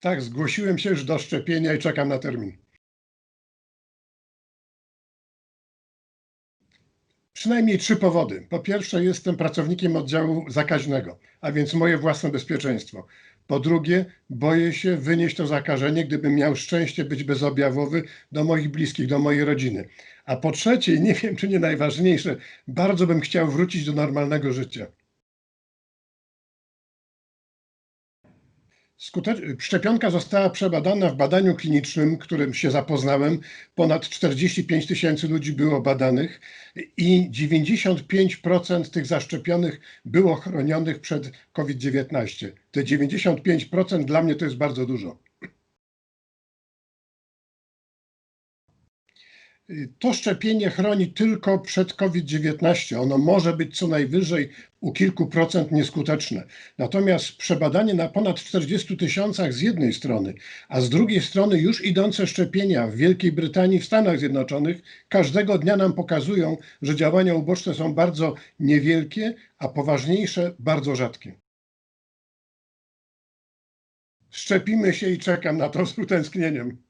Tak, zgłosiłem się już do szczepienia i czekam na termin. Przynajmniej trzy powody. Po pierwsze, jestem pracownikiem oddziału zakaźnego, a więc moje własne bezpieczeństwo. Po drugie, boję się wynieść to zakażenie, gdybym miał szczęście być bezobjawowy do moich bliskich, do mojej rodziny. A po trzecie, nie wiem czy nie najważniejsze, bardzo bym chciał wrócić do normalnego życia. Skutecz- Szczepionka została przebadana w badaniu klinicznym, którym się zapoznałem. Ponad 45 tysięcy ludzi było badanych i 95% tych zaszczepionych było chronionych przed COVID-19. Te 95% dla mnie to jest bardzo dużo. To szczepienie chroni tylko przed COVID-19. Ono może być co najwyżej u kilku procent nieskuteczne. Natomiast przebadanie na ponad 40 tysiącach z jednej strony, a z drugiej strony już idące szczepienia w Wielkiej Brytanii, w Stanach Zjednoczonych, każdego dnia nam pokazują, że działania uboczne są bardzo niewielkie, a poważniejsze bardzo rzadkie. Szczepimy się i czekam na to z utęsknieniem.